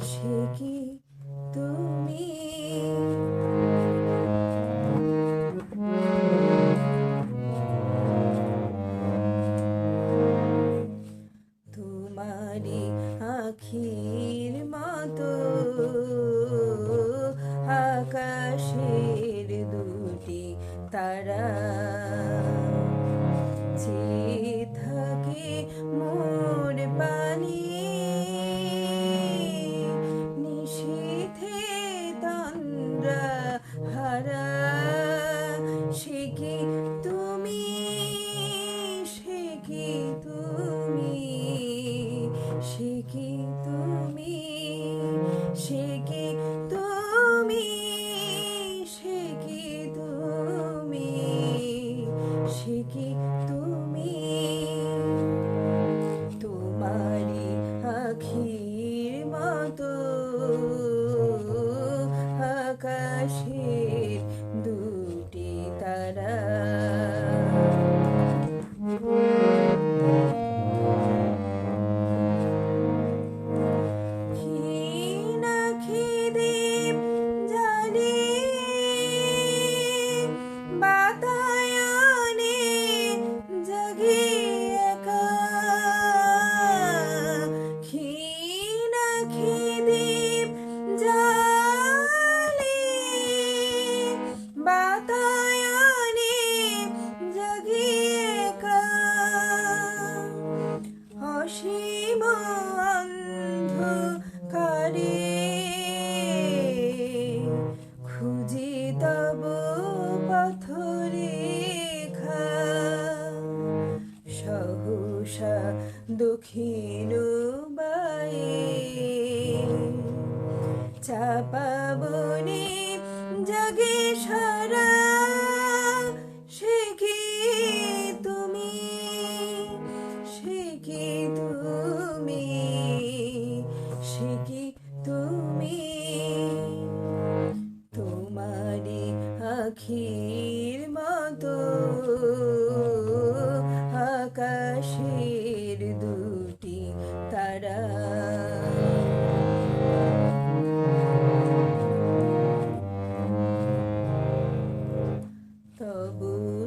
সে তুমি? তোমারি আখির মতো আকাশের দুটি তারা। পাবনে জাগে সারা তুমি? সে তুমি?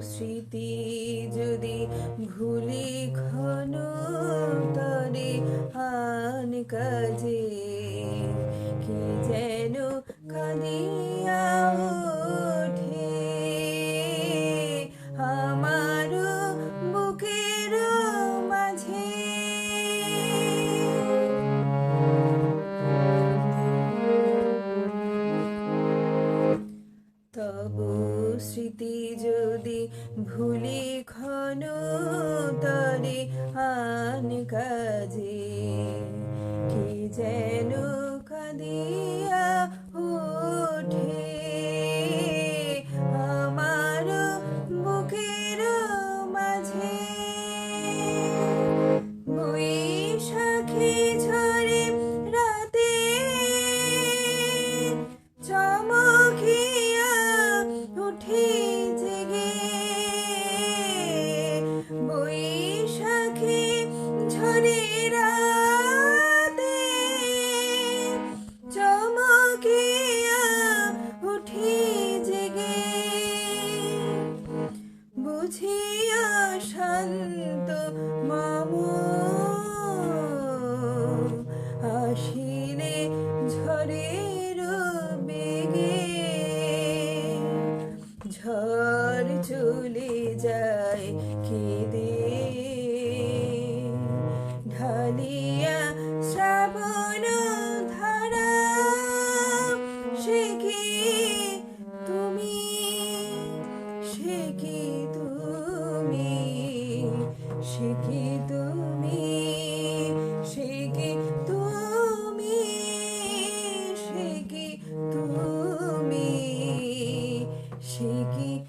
স্মৃতি যদি ভুলি নিখোঁজে কি যেন shaky.